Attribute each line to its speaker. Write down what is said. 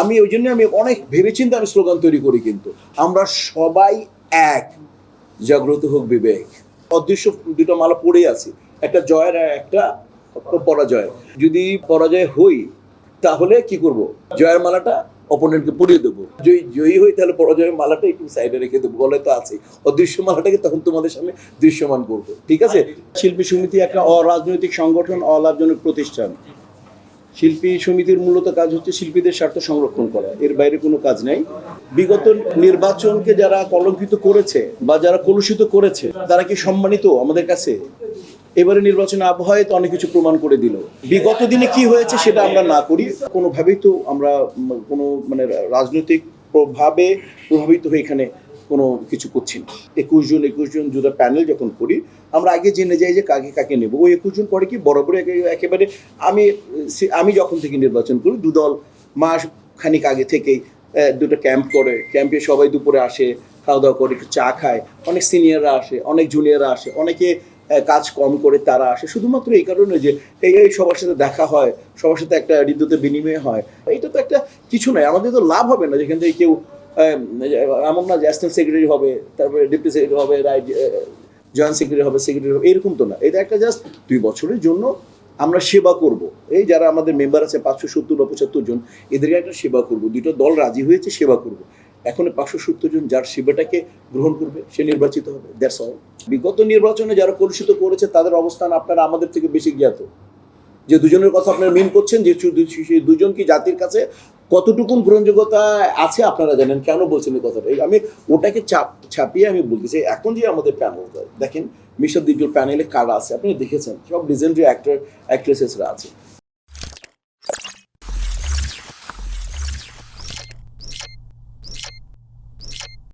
Speaker 1: আমি ওই জন্য আমি অনেক ভেবেচিন্তে আমি স্লোগান তৈরি করি কিন্তু। আমরা সবাই এক। জাগ্রত হোক বিবেক। অদৃশ্য দুটো মালা পড়ে আছি। একটা জয়ের আর একটা পরাজয় যদি পরাজয় হই, তাহলে কি করব? জয়ের মালাটা অপোনেন্টকে পরিয়ে দেবো। জয়ী জয়ী হই, তাহলে পরাজয়ের মালাটা একটু সাইডে রেখে দেবো। গলে তো আছে অদৃশ্য মালাটাকে তখন তোমাদের সামনে দৃশ্যমান করব। ঠিক আছে?
Speaker 2: শিল্পী সমিতি একটা অরাজনৈতিক সংগঠন, অলাভজনক প্রতিষ্ঠান। শিল্পী সমিতির মূলত কাজ হচ্ছে শিল্পীদের স্বার্থ সংরক্ষণ করা। এর বাইরে কোনো কাজ নেই। বিগত নির্বাচনকে যারা কলঙ্কিত করেছে বা যারা কলুষিত করেছে, তারা কি সম্মানিত আমাদের কাছে? এবারে নির্বাচনে আবহাওয়ায় তো অনেক কিছু প্রমাণ করে দিল। বিগত দিনে কি হয়েছে সেটা আমরা না করি। কোনোভাবেই তো আমরা কোনো মানে রাজনৈতিক প্রভাবে প্রভাবিত হয়ে এখানে কোনো কিছু করছি না। একুশ জন একুশ জন জুড়ে প্যানেল যখন করি, আমরা আগে জেনে যাই যে কাকে কাকে নেব। ওই একুশ জন পরে কি বরাবর একে- একেবারে আমি আমি যখন থেকে নির্বাচন করি, দুদল মাস খানিক আগে থেকেই দুটো ক্যাম্প করে। ক্যাম্পে সবাই দুপুরে আসে, খাওয়া দাওয়া করে, একটু চা খায়। অনেক সিনিয়ররা আসে, অনেক জুনিয়ররা আসে, অনেকে কাজ কম করে তারা আসে। শুধুমাত্র এই কারণে যে এই এই সবার সাথে দেখা হয়, সবার সাথে একটা হৃদয়তে বিনিময় হয়। এটা তো একটা কিছু নয়, আমাদের তো লাভ হবে না। যেখান থেকে কেউ এমন না যে অ্যাসিস্ট্যান্ট সেক্রেটারি হবে, তারপরে ডেপুটি সেক্রেটারি হবে, রাইট জয়েন্ট সেক্রেটারি হবে সেক্রেটারি হবে, এরকম তো না। এটা একটা জাস্ট দুই বছরের জন্য আমরা সেবা করব। এই যারা আমাদের মেম্বার আছে, পাঁচশো সত্তর বা পঁচাত্তর জন, এদেরকে একটা সেবা করব। দুটো দল রাজি হয়েছে, সেবা করব। এখন পাঁচশো সত্তর জন যার সেবাটাকে গ্রহণ করবে, সে নির্বাচিত হবে। দ্যাটস অল বিগত নির্বাচনে যারা কলুষিত করেছে, তাদের অবস্থান আপনারা আমাদের থেকে বেশি জ্ঞাত। যে দুজনের কথা আপনারা মিন করছেন, যে দুজন কি জাতির কাছে কতটুকুন গ্রহণযোগ্যতা আছে আপনারা জানেন? কেন বলছেন এই কথাটা? আমি ওটাকে চাপ, ছাপিয়ে আমি বলতেছি এখন যে আমাদের প্যানেল দেখেন মিশর দ্বিতীয় প্যানেলে কারা আছে? আপনি দেখেছেন, সব লিজেন্ডারি অ্যাক্টর অ্যাক্ট্রেসেসরা আছে।